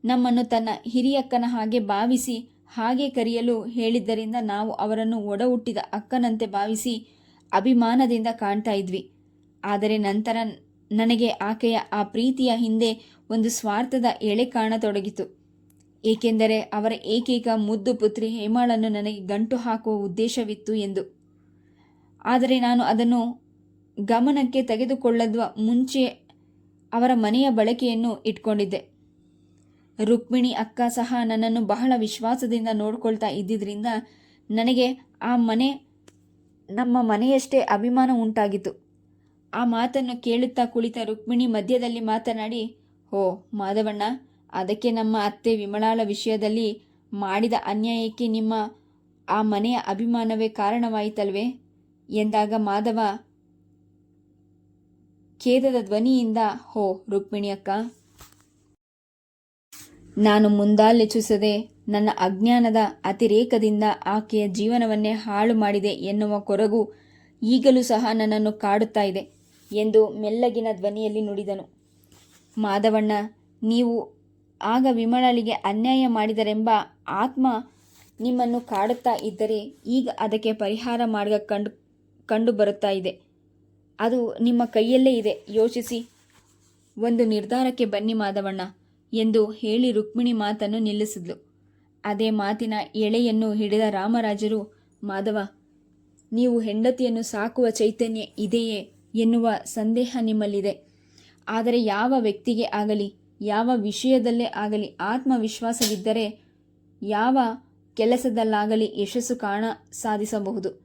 ನಮ್ಮನ್ನು ತನ್ನ ಹಿರಿಯಕ್ಕನ ಹಾಗೆ ಭಾವಿಸಿ, ಹಾಗೆ ಕರೆಯಲು ಹೇಳಿದ್ದರಿಂದ ನಾವು ಅವರನ್ನು ಒಡ ಹುಟ್ಟಿದ ಅಕ್ಕನಂತೆ ಭಾವಿಸಿ ಅಭಿಮಾನದಿಂದ ಕಾಣ್ತಾ ಇದ್ವಿ. ಆದರೆ ನಂತರ ನನಗೆ ಆಕೆಯ ಆ ಪ್ರೀತಿಯ ಹಿಂದೆ ಒಂದು ಸ್ವಾರ್ಥದ ಎಳೆ ಕಾಣತೊಡಗಿತು. ಏಕೆಂದರೆ ಅವರ ಏಕೈಕ ಮುದ್ದು ಪುತ್ರಿ ಹೇಮಾಳನ್ನು ನನಗೆ ಗಂಟು ಹಾಕುವ ಉದ್ದೇಶವಿತ್ತು ಎಂದು. ಆದರೆ ನಾನು ಅದನ್ನು ಗಮನಕ್ಕೆ ತೆಗೆದುಕೊಳ್ಳುವ ಮುಂಚೆ ಅವರ ಮನೆಯ ಬಳಕೆಯನ್ನು ಇಟ್ಕೊಂಡಿದ್ದೆ. ರುಕ್ಮಿಣಿ ಅಕ್ಕ ಸಹ ನನ್ನನ್ನು ಬಹಳ ವಿಶ್ವಾಸದಿಂದ ನೋಡ್ಕೊಳ್ತಾ ಇದ್ದಿದ್ದರಿಂದ ನನಗೆ ಆ ಮನೆ, ನಮ್ಮ ಮನೆಯಷ್ಟೇ ಅಭಿಮಾನ ಉಂಟಾಗಿತ್ತು. ಆ ಮಾತನ್ನು ಕೇಳುತ್ತಾ ಕುಳಿತ ರುಕ್ಮಿಣಿ ಮಧ್ಯದಲ್ಲಿ ಮಾತನಾಡಿ, ಹೋ, ಮಾಧವಣ್ಣ ಅದಕ್ಕೆ ನಮ್ಮ ಅತ್ತೆ ವಿಮಲಾಳ ವಿಷಯದಲ್ಲಿ ಮಾಡಿದ ಅನ್ಯಾಯಕ್ಕೆ ನಿಮ್ಮ ಆ ಮನೆಯ ಅಭಿಮಾನವೇ ಕಾರಣವಾಯಿತಲ್ವೇ? ಎಂದಾಗ ಮಾಧವ ಖೇದದ ಧ್ವನಿಯಿಂದ, ಹೋ ರುಕ್ಮಿಣಿಯಕ್ಕ! ನಾನು ಮುಂದಾಲೆಚಿಸದೆ ನನ್ನ ಅಜ್ಞಾನದ ಅತಿರೇಕದಿಂದ ಆಕೆಯ ಜೀವನವನ್ನೇ ಹಾಳು ಮಾಡಿದೆ ಎನ್ನುವ ಕೊರಗು ಈಗಲೂ ಸಹ ನನ್ನನ್ನು ಕಾಡುತ್ತಾ ಇದೆ ಎಂದು ಮೆಲ್ಲಗಿನ ಧ್ವನಿಯಲ್ಲಿ ನುಡಿದನು. ಮಾಧವಣ್ಣ, ನೀವು ಆಗ ವಿಮಳಳಿಗೆ ಅನ್ಯಾಯ ಮಾಡಿದರೆಂಬ ಆತ್ಮ ನಿಮ್ಮನ್ನು ಕಾಡುತ್ತಾ ಇದ್ದರೆ ಈಗ ಅದಕ್ಕೆ ಪರಿಹಾರ ಮಾರ್ಗ ಕಂಡು ಕಂಡು ಬರುತ್ತಾ ಇದೆ. ಅದು ನಿಮ್ಮ ಕೈಯಲ್ಲೇ ಇದೆ. ಯೋಚಿಸಿ. ಒಂದು ನಿರ್ಧಾರಕ್ಕೆ ಬನ್ನಿ ಮಾಧವಣ್ಣ ಎಂದು ಹೇಳಿ ರುಕ್ಮಿಣಿ ಮಾತನ್ನು ನಿಲ್ಲಿಸಿದ್ಲು. ಅದೇ ಮಾತಿನ ಎಳೆಯನ್ನು ಹಿಡಿದ ರಾಮರಾಜರು, ಮಾಧವ, ನೀವು ಹೆಂಡತಿಯನ್ನು ಸಾಕುವ ಚೈತನ್ಯ ಇದೆಯೇ ಎನ್ನುವ ಸಂದೇಹ ನಿಮ್ಮಲ್ಲಿದೆ. ಆದರೆ ಯಾವ ವ್ಯಕ್ತಿಗೆ ಆಗಲಿ ಯಾವ ವಿಷಯದಲ್ಲೇ ಆಗಲಿ ಆತ್ಮವಿಶ್ವಾಸವಿದ್ದರೆ ಯಾವ ಕೆಲಸದಲ್ಲಾಗಲಿ ಯಶಸ್ಸು ಕಾಣ ಸಾಧಿಸಬಹುದು.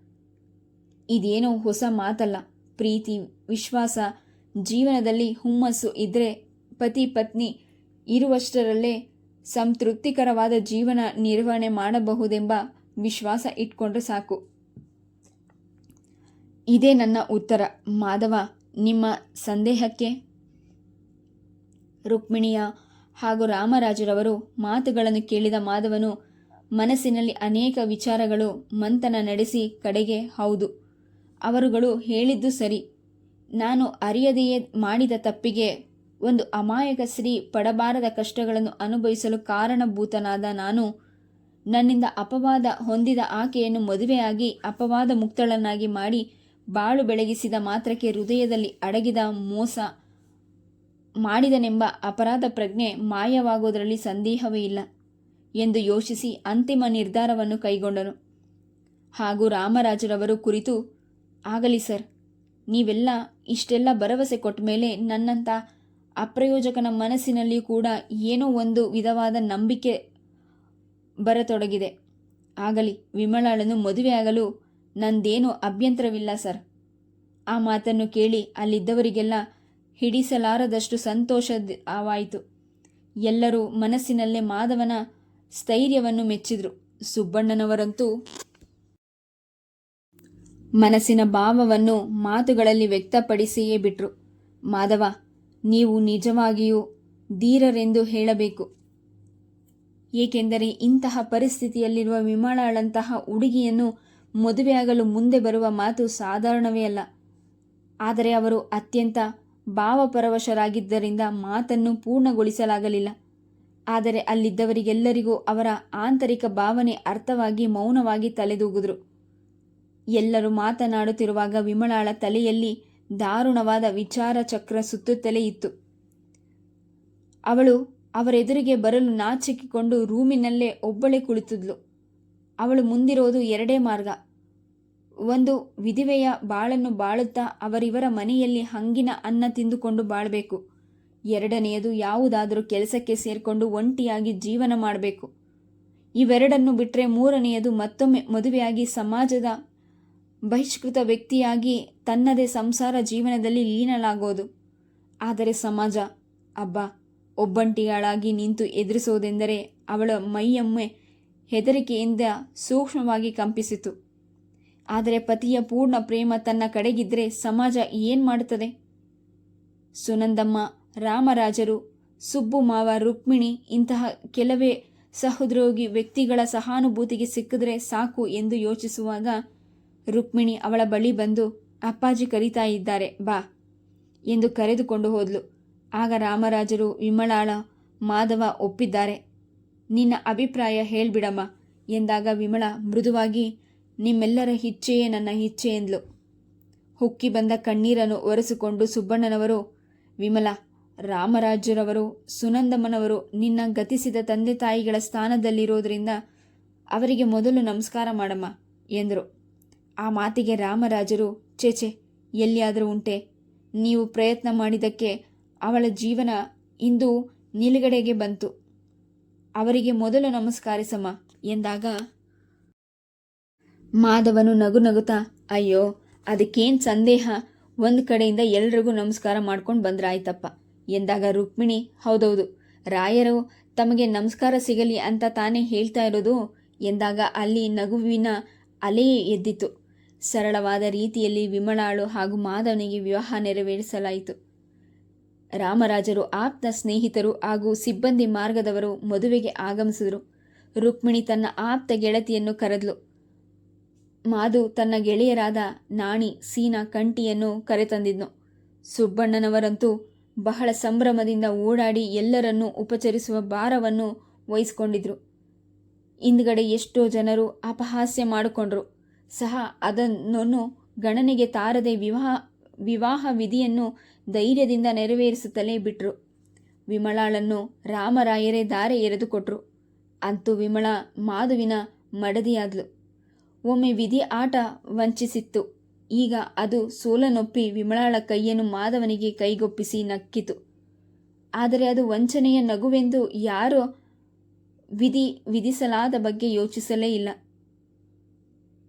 ಇದೇನೋ ಹೊಸ ಮಾತಲ್ಲ. ಪ್ರೀತಿ, ವಿಶ್ವಾಸ, ಜೀವನದಲ್ಲಿ ಹುಮ್ಮಸ್ಸು ಇದ್ದರೆ ಪತಿ ಪತ್ನಿ ಇರುವಷ್ಟರಲ್ಲೇ ಸಂತೃಪ್ತಿಕರವಾದ ಜೀವನ ನಿರ್ವಹಣೆ ಮಾಡಬಹುದೆಂಬ ವಿಶ್ವಾಸ ಇಟ್ಕೊಂಡ್ರೆ ಸಾಕು. ಇದೇ ನನ್ನ ಉತ್ತರ. ಮಾಧವ, ನಿಮ್ಮ ಸಂದೇಹಕ್ಕೆ ರುಕ್ಮಿಣಿಯ ಹಾಗೂ ರಾಮರಾಜರವರು ಮಾತುಗಳನ್ನು ಕೇಳಿದ ಮಾಧವನು, ಮನಸ್ಸಿನಲ್ಲಿ ಅನೇಕ ವಿಚಾರಗಳು ಮಂಥನ ನಡೆಸಿ ಕಡೆಗೆ ಹೌದು. ಅವರುಗಳು ಹೇಳಿದ್ದು ಸರಿ. ನಾನು ಅರಿಯದೆಯೇ ಮಾಡಿದ ತಪ್ಪಿಗೆ ಒಂದು ಅಮಾಯಕ ಸ್ತ್ರೀ ಪಡಬಾರದ ಕಷ್ಟಗಳನ್ನು ಅನುಭವಿಸಲು ಕಾರಣಭೂತನಾದ ನಾನು, ನನ್ನಿಂದ ಅಪವಾದ ಹೊಂದಿದ ಆಕೆಯನ್ನು ಮದುವೆಯಾಗಿ ಅಪವಾದ ಮುಕ್ತಳನ್ನಾಗಿ ಮಾಡಿ ಬಾಳು ಬೆಳಗಿಸಿದ ಮಾತ್ರಕ್ಕೆ ಹೃದಯದಲ್ಲಿ ಅಡಗಿದ ಮೋಸ ಮಾಡಿದನೆಂಬ ಅಪರಾಧ ಪ್ರಜ್ಞೆ ಮಾಯವಾಗುವುದರಲ್ಲಿ ಸಂದೇಹವೇ ಇಲ್ಲ ಎಂದು ಯೋಚಿಸಿ ಅಂತಿಮ ನಿರ್ಧಾರವನ್ನು ಕೈಗೊಂಡನು. ಹಾಗೂ ರಾಮರಾಜರವರು ಕುರಿತು, ಆಗಲಿ ಸರ್, ನೀವೆಲ್ಲ ಇಷ್ಟೆಲ್ಲ ಭರವಸೆ ಕೊಟ್ಟ ಮೇಲೆ ನನ್ನಂಥ ಅಪ್ರಯೋಜಕನ ಮನಸ್ಸಿನಲ್ಲಿ ಕೂಡ ಏನೋ ಒಂದು ವಿಧವಾದ ನಂಬಿಕೆ ಬರತೊಡಗಿದೆ. ಆಗಲಿ ವಿಮಲಾಳನ್ನು ಮದುವೆಯಾಗಲು ನಂದೇನೂ ಅಭ್ಯಂತರವಿಲ್ಲ ಸರ್. ಆ ಮಾತನ್ನು ಕೇಳಿ ಅಲ್ಲಿದ್ದವರಿಗೆಲ್ಲ ಹಿಡಿಸಲಾರದಷ್ಟು ಸಂತೋಷವಾಯಿತು ಎಲ್ಲರೂ ಮನಸ್ಸಿನಲ್ಲೇ ಮಾಧವನ ಸ್ಥೈರ್ಯವನ್ನು ಮೆಚ್ಚಿದ್ರು. ಸುಬ್ಬಣ್ಣನವರಂತೂ ಮನಸ್ಸಿನ ಭಾವವನ್ನು ಮಾತುಗಳಲ್ಲಿ ವ್ಯಕ್ತಪಡಿಸಿಯೇ ಬಿಟ್ರು. ಮಾಧವ, ನೀವು ನಿಜವಾಗಿಯೂ ಧೀರರೆಂದು ಹೇಳಬೇಕು. ಏಕೆಂದರೆ ಇಂತಹ ಪರಿಸ್ಥಿತಿಯಲ್ಲಿರುವ ವಿಮಾನಗಳಂತಹ ಹುಡುಗಿಯನ್ನು ಮದುವೆಯಾಗಲು ಮುಂದೆ ಬರುವ ಮಾತು ಸಾಧಾರಣವೇ ಅಲ್ಲ. ಆದರೆ ಅವರು ಅತ್ಯಂತ ಭಾವಪರವಶರಾಗಿದ್ದರಿಂದ ಮಾತನ್ನು ಪೂರ್ಣಗೊಳಿಸಲಾಗಲಿಲ್ಲ. ಆದರೆ ಅಲ್ಲಿದ್ದವರಿಗೆಲ್ಲರಿಗೂ ಅವರ ಆಂತರಿಕ ಭಾವನೆ ಅರ್ಥವಾಗಿ ಮೌನವಾಗಿ ತಲೆದೂಗಿದ್ರು. ಎಲ್ಲರೂ ಮಾತನಾಡುತ್ತಿರುವಾಗ ವಿಮಳಾಳ ತಲೆಯಲ್ಲಿ ದಾರುಣವಾದ ವಿಚಾರ ಚಕ್ರ ಸುತ್ತುತ್ತಲೇ ಇತ್ತು. ಅವಳು ಅವರೆದುರಿಗೆ ಬರಲು ನಾಚಿಕಿಕೊಂಡು ರೂಮಿನಲ್ಲೇ ಒಬ್ಬಳೇ ಕುಳಿತಿದ್ಲು. ಅವಳು ಮುಂದಿರೋದು ಎರಡೇ ಮಾರ್ಗ. ಒಂದು ವಿಧಿವೆಯ ಬಾಳನ್ನು ಬಾಳುತ್ತಾ ಅವರಿವರ ಮನೆಯಲ್ಲಿ ಹಂಗಿನ ಅನ್ನ ತಿಂದುಕೊಂಡು ಬಾಳಬೇಕು. ಎರಡನೆಯದು ಯಾವುದಾದರೂ ಕೆಲಸಕ್ಕೆ ಸೇರಿಕೊಂಡು ಒಂಟಿಯಾಗಿ ಜೀವನ ಮಾಡಬೇಕು. ಇವೆರಡನ್ನು ಬಿಟ್ಟರೆ ಮೂರನೆಯದು ಮತ್ತೊಮ್ಮೆ ಮದುವೆಯಾಗಿ ಸಮಾಜದ ಬಹಿಷ್ಕೃತ ವ್ಯಕ್ತಿಯಾಗಿ ತನ್ನದೇ ಸಂಸಾರ ಜೀವನದಲ್ಲಿ ಲೀನಲಾಗೋದು ಆದರೆ ಸಮಾಜ, ಅಬ್ಬ ಒಬ್ಬಂಟಿಗಳಾಗಿ ನಿಂತು ಎದುರಿಸೋದೆಂದರೆ ಅವಳ ಮೈಯೊಮ್ಮೆ ಹೆದರಿಕೆಯಿಂದ ಸೂಕ್ಷ್ಮವಾಗಿ ಕಂಪಿಸಿತು. ಆದರೆ ಪತಿಯ ಪೂರ್ಣ ಪ್ರೇಮ ತನ್ನ ಕಡೆಗಿದ್ರೆ ಸಮಾಜ ಏನು ಮಾಡುತ್ತದೆ? ಸುನಂದಮ್ಮ, ರಾಮರಾಜರು, ಸುಬ್ಬು ಮಾವ, ರುಕ್ಮಿಣಿ ಇಂತಹ ಕೆಲವೇ ಸಹೋದ್ರೋಗಿ ವ್ಯಕ್ತಿಗಳ ಸಹಾನುಭೂತಿಗೆ ಸಿಕ್ಕಿದ್ರೆ ಸಾಕು ಎಂದು ಯೋಚಿಸುವಾಗ ರುಕ್ಮಿಣಿ ಅವಳ ಬಳಿ ಬಂದು, ಅಪ್ಪಾಜಿ ಕರೀತಾ ಇದ್ದಾರೆ, ಬಾ ಎಂದು ಕರೆದುಕೊಂಡು ಹೋದ್ಲು. ಆಗ ರಾಮರಾಜರು ವಿಮಲಾಳ, ಮಾಧವ ಒಪ್ಪಿದ್ದಾರೆ. ನಿನ್ನ ಅಭಿಪ್ರಾಯ ಹೇಳ್ಬಿಡಮ್ಮ ಎಂದಾಗ ವಿಮಳ ಮೃದುವಾಗಿ ನಿಮ್ಮೆಲ್ಲರ ಇಚ್ಛೆಯೇ ನನ್ನ ಇಚ್ಛೆ ಎಂದ್ಲು. ಹುಕ್ಕಿ ಬಂದ ಕಣ್ಣೀರನ್ನು ಒರೆಸಿಕೊಂಡು ಸುಬ್ಬಣ್ಣನವರು, ವಿಮಲ ರಾಮರಾಜರವರು ಸುನಂದಮ್ಮನವರು ನಿನ್ನ ಗತಿಸಿದ ತಂದೆ ತಾಯಿಗಳ ಸ್ಥಾನದಲ್ಲಿರೋದ್ರಿಂದ ಅವರಿಗೆ ಮೊದಲು ನಮಸ್ಕಾರ ಮಾಡಮ್ಮ ಎಂದರು. ಆ ಮಾತಿಗೆ ರಾಮರಾಜರು ಚೇಚೆ ಎಲ್ಲಿಯಾದರೂ ಉಂಟೆ. ನೀವು ಪ್ರಯತ್ನ ಮಾಡಿದ್ದಕ್ಕೆ ಅವಳ ಜೀವನ ಇಂದು ನಿಲುಗಡೆಗೆ ಬಂತು. ಅವರಿಗೆ ಮೊದಲು ನಮಸ್ಕಾರಿಸಮ್ಮ ಎಂದಾಗ ಮಾಧವನು ನಗು ನಗುತ್ತಾ, ಅಯ್ಯೋ, ಅದಕ್ಕೇನು ಸಂದೇಹ? ಒಂದು ಕಡೆಯಿಂದ ಎಲ್ರಿಗೂ ನಮಸ್ಕಾರ ಮಾಡ್ಕೊಂಡು ಬಂದ್ರಾಯ್ತಪ್ಪ. ಎಂದಾಗ ರುಕ್ಮಿಣಿ, ಹೌದೌದು, ರಾಯರು ತಮಗೆ ನಮಸ್ಕಾರ ಸಿಗಲಿ ಅಂತ ತಾನೇ ಹೇಳ್ತಾ ಇರೋದು? ಎಂದಾಗ ಅಲ್ಲಿ ನಗುವಿನ ಅಲೆಯೇ ಎದ್ದಿತು ಸರಳವಾದ ರೀತಿಯಲ್ಲಿ ವಿಮಳಾಳು ಹಾಗೂ ಮಾಧವನಿಗೆ ವಿವಾಹ ನೆರವೇರಿಸಲಾಯಿತು. ರಾಮರಾಜರು ಆಪ್ತ ಸ್ನೇಹಿತರು ಹಾಗೂ ಸಿಬ್ಬಂದಿ ಮಾರ್ಗದವರು ಮದುವೆಗೆ ಆಗಮಿಸಿದರು. ರುಕ್ಮಿಣಿ ತನ್ನ ಆಪ್ತ ಗೆಳತಿಯನ್ನು ಕರೆದ್ಲು. ಮಾಧು ತನ್ನ ಗೆಳೆಯರಾದ ನಾಣಿ, ಸೀನಾ ಕಂಟಿಯನ್ನು ಕರೆತಂದಿದ್ನು. ಸುಬ್ಬಣ್ಣನವರಂತೂ ಬಹಳ ಸಂಭ್ರಮದಿಂದ ಓಡಾಡಿ ಎಲ್ಲರನ್ನೂ ಉಪಚರಿಸುವ ಭಾರವನ್ನು ವಹಿಸಿಕೊಂಡಿದ್ರು. ಹಿಂದ್ಗಡೆ ಎಷ್ಟೋ ಜನರು ಅಪಹಾಸ್ಯ ಮಾಡಿಕೊಂಡ್ರು. ಸಹ ಅದನ್ನು ಗಣನೆಗೆ ತಾರದೆ ವಿವಾಹ ವಿವಾಹ ವಿಧಿಯನ್ನು ಧೈರ್ಯದಿಂದ ನೆರವೇರಿಸುತ್ತಲೇ ಬಿಟ್ರು. ವಿಮಲಾಳನ್ನು ರಾಮರಾಯರೇ ದಾರೆ ಎರೆದುಕೊಟ್ರು ಅಂತೂ ವಿಮಳ ಮಾಧುವಿನ ಮಡದಿಯಾದ್ಲು. ಒಮ್ಮೆ ವಿಧಿ ಆಟ ವಂಚಿಸಿತ್ತು. ಈಗ ಅದು ಸೋಲನೊಪ್ಪಿ ವಿಮಳಾಳ ಕೈಯನ್ನು ಮಾಧವನಿಗೆ ಕೈಗೊಪ್ಪಿಸಿ ನಕ್ಕಿತು. ಆದರೆ ಅದು ವಂಚನೆಯ ನಗುವೆಂದು ಯಾರೋ ವಿಧಿ ವಿಧಿಸಲಾದ ಬಗ್ಗೆ ಯೋಚಿಸಲೇ ಇಲ್ಲ.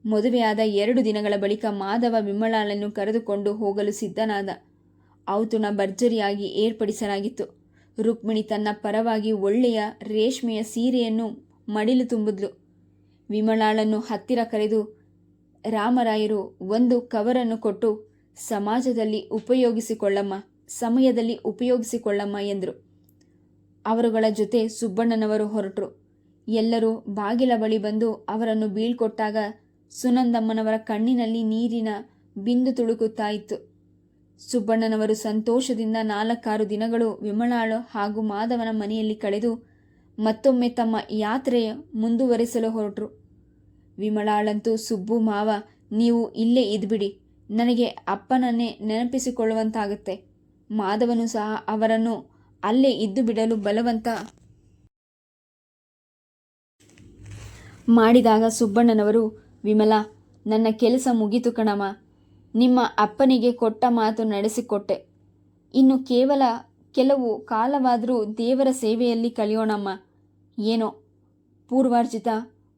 ಮದುವೆಯಾದ ಎರಡು ದಿನಗಳ ಬಳಿಕ ಮಾಧವ ವಿಮಳಾಳನ್ನು ಕರೆದುಕೊಂಡು ಹೋಗಲು ಸಿದ್ಧನಾದ. ಔತುಣ ಭರ್ಜರಿಯಾಗಿ ಏರ್ಪಡಿಸಲಾಗಿತ್ತು. ರುಕ್ಮಿಣಿ ತನ್ನ ಪರವಾಗಿ ಒಳ್ಳೆಯ ರೇಷ್ಮೆಯ ಸೀರೆಯನ್ನು ಮಡಿಲು ತುಂಬಿದ್ಲು. ವಿಮಲಾಳನ್ನು ಹತ್ತಿರ ಕರೆದು, ರಾಮರಾಯರು ಒಂದು ಕವರನ್ನು ಕೊಟ್ಟು ಸಮಾಜದಲ್ಲಿ ಉಪಯೋಗಿಸಿಕೊಳ್ಳಮ್ಮ, ಸಮಯದಲ್ಲಿ ಉಪಯೋಗಿಸಿಕೊಳ್ಳಮ್ಮ ಎಂದರು. ಅವರುಗಳ ಜೊತೆ ಸುಬ್ಬಣ್ಣನವರು ಹೊರಟರು. ಎಲ್ಲರೂ ಬಾಗಿಲ ಬಳಿ ಬಂದು ಅವರನ್ನು ಬೀಳ್ಕೊಟ್ಟಾಗ ಸುನಂದಮ್ಮನವರ ಕಣ್ಣಿನಲ್ಲಿ ನೀರಿನ ಬಿಂದು ತುಳುಕುತ್ತಾ ಇತ್ತು. ಸುಬ್ಬಣ್ಣನವರು ಸಂತೋಷದಿಂದ ನಾಲ್ಕಾರು ದಿನಗಳು ವಿಮಲಾಳು ಹಾಗೂ ಮಾಧವನ ಮನೆಯಲ್ಲಿ ಕಳೆದು ಮತ್ತೊಮ್ಮೆ ತಮ್ಮ ಯಾತ್ರೆ ಮುಂದುವರಿಸಲು ಹೊರಟರು. ವಿಮಲಾಳಂತೂ, ಸುಬ್ಬು, ಮಾವ, ನೀವು ಇಲ್ಲೇ ಇದ್ಬಿಡಿ. ನನಗೆ ಅಪ್ಪನನ್ನೇ ನೆನಪಿಸಿಕೊಳ್ಳುವಂತಾಗುತ್ತೆ. ಮಾಧವನು ಸಹ ಅವರನ್ನು ಅಲ್ಲೇ ಇದ್ದು ಬಿಡಲು ಬಲವಂತ ಮಾಡಿದಾಗ ಸುಬ್ಬಣ್ಣನವರು, ವಿಮಲಾ, ನನ್ನ ಕೆಲಸ ಮುಗಿತು ಕಣಮ್ಮ. ನಿಮ್ಮ ಅಪ್ಪನಿಗೆ ಕೊಟ್ಟ ಮಾತು ನಡೆಸಿಕೊಟ್ಟೆ. ಇನ್ನು ಕೇವಲ ಕೆಲವು ಕಾಲವಾದರೂ ದೇವರ ಸೇವೆಯಲ್ಲಿ ಕಳೆಯೋಣಮ್ಮ ಏನೋ ಪೂರ್ವಾರ್ಜಿತ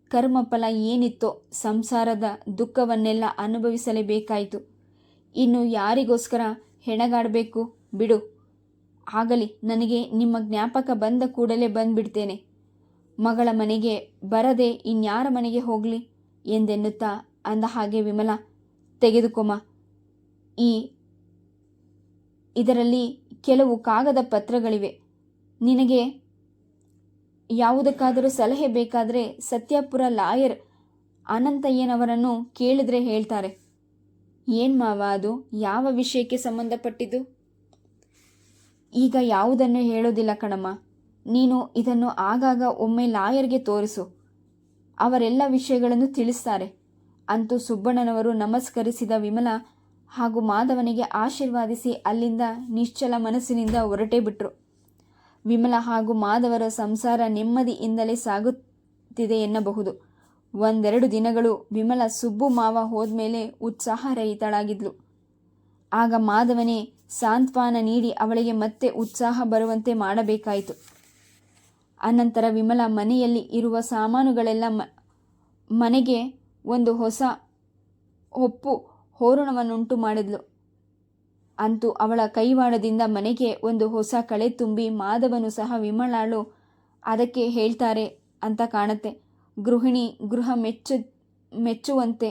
ಕರ್ಮಫಲ ಏನಿತ್ತೋ ಸಂಸಾರದ ದುಃಖವನ್ನೆಲ್ಲ ಅನುಭವಿಸಲೇಬೇಕಾಯಿತು. ಇನ್ನು ಯಾರಿಗೋಸ್ಕರ ಹೆಣಗಾಡಬೇಕು? ಬಿಡು. ಆಗಲಿ, ನನಗೆ ನಿಮ್ಮ ಜ್ಞಾಪಕ ಬಂದ ಕೂಡಲೇ ಬಂದ್ಬಿಡ್ತೇನೆ. ಮಗಳ ಮನೆಗೆ ಬರದೆ ಇನ್ಯಾರ ಮನೆಗೆ ಹೋಗಲಿ? ಎಂದೆನ್ನುತ್ತಾ ಅಂದ ಹಾಗೆ ವಿಮಲ, ತೆಗೆದುಕೊಮ್ಮ. ಈ ಇದರಲ್ಲಿ ಕೆಲವು ಕಾಗದ ಪತ್ರಗಳಿವೆ. ನಿನಗೆ ಯಾವುದಕ್ಕಾದರೂ ಸಲಹೆ ಬೇಕಾದರೆ ಸತ್ಯಾಪುರ ಲಾಯರ್ ಅನಂತಯ್ಯನವರನ್ನು ಕೇಳಿದ್ರೆ ಹೇಳ್ತಾರೆ. ಏನು ಮಾವ ಅದು? ಯಾವ ವಿಷಯಕ್ಕೆ ಸಂಬಂಧಪಟ್ಟಿದ್ದು? ಈಗ ಯಾವುದನ್ನು ಹೇಳೋದಿಲ್ಲ ಕಣಮ್ಮ. ನೀನು ಇದನ್ನು ಆಗಾಗ ಒಮ್ಮೆ ಲಾಯರ್ಗೆ ತೋರಿಸು. ಅವರೆಲ್ಲ ವಿಷಯಗಳನ್ನು ತಿಳಿಸ್ತಾರೆ. ಅಂತೂ ಸುಬ್ಬಣ್ಣನವರು ನಮಸ್ಕರಿಸಿದ ವಿಮಲ ಹಾಗೂ ಮಾಧವನಿಗೆ ಆಶೀರ್ವಾದಿಸಿ ಅಲ್ಲಿಂದ ನಿಶ್ಚಲ ಮನಸ್ಸಿನಿಂದ ಹೊರಟೇ ಬಿಟ್ರು. ವಿಮಲ ಹಾಗೂ ಮಾಧವರ ಸಂಸಾರ ನೆಮ್ಮದಿಯಿಂದಲೇ ಸಾಗುತ್ತಿದೆ ಎನ್ನಬಹುದು. ಒಂದೆರಡು ದಿನಗಳು ವಿಮಲ ಸುಬ್ಬು ಮಾವ ಹೋದ್ಮೇಲೆ ಉತ್ಸಾಹರಹಿತಳಾಗಿದ್ಲು. ಆಗ ಮಾಧವನೇ ಸಾಂತ್ವಾನ ನೀಡಿ ಅವಳಿಗೆ ಮತ್ತೆ ಉತ್ಸಾಹ ಬರುವಂತೆ ಮಾಡಬೇಕಾಯಿತು. ಅನಂತರ ವಿಮಲ ಮನೆಯಲ್ಲಿ ಇರುವ ಸಾಮಾನುಗಳೆಲ್ಲ ಮನೆಗೆ ಒಂದು ಹೊಸ ಹೊಪ್ಪು ಹೋರಣವನ್ನುಂಟು ಮಾಡಿದ್ಲು. ಅಂತೂ ಅವಳ ಕೈವಾಡದಿಂದ ಮನೆಗೆ ಒಂದು ಹೊಸ ಕಳೆ ತುಂಬಿ ಮಾಧವನು ಸಹ ವಿಮಲಾಳು ಅದಕ್ಕೆ ಹೇಳ್ತಾರೆ ಅಂತ ಕಾಣುತ್ತೆ. ಗೃಹಿಣಿ, ಗೃಹ ಮೆಚ್ಚು, ಮೆಚ್ಚುವಂತೆ.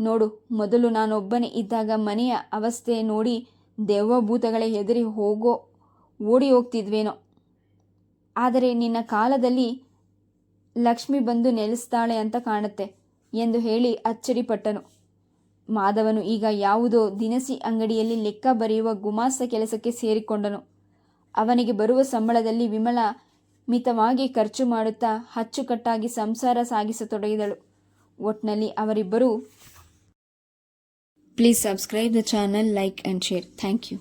ನೋಡು, ಮೊದಲು ನಾನೊಬ್ಬನೇ ಇದ್ದಾಗ ಮನೆಯ ಅವಸ್ಥೆ ನೋಡಿ ದೆವ್ವಭೂತಗಳೇ ಹೆದರಿ ಹೋಗೋ, ಓಡಿ ಹೋಗ್ತಿದ್ವೇನೋ. ಆದರೆ ನಿನ್ನ ಕಾಲದಲ್ಲಿ ಲಕ್ಷ್ಮಿ ಬಂದು ನೆಲೆಸ್ತಾಳೆ ಅಂತ ಕಾಣುತ್ತೆ ಎಂದು ಹೇಳಿ ಅಚ್ಚರಿಪಟ್ಟನು ಮಾಧವನು ಈಗ ಯಾವುದೋ ದಿನಸಿ ಅಂಗಡಿಯಲ್ಲಿ ಲೆಕ್ಕ ಬರೆಯುವ ಗುಮಾಸ್ತ ಕೆಲಸಕ್ಕೆ ಸೇರಿಕೊಂಡನು. ಅವನಿಗೆ ಬರುವ ಸಂಬಳದಲ್ಲಿ ವಿಮಲ ಮಿತವಾಗಿ ಖರ್ಚು ಮಾಡುತ್ತಾ ಅಚ್ಚುಕಟ್ಟಾಗಿ ಸಂಸಾರ ಸಾಗಿಸತೊಡಗಿದಳು. ಒಟ್ನಲ್ಲಿ ಅವರಿಬ್ಬರು, please subscribe the channel, like and share. Thank you.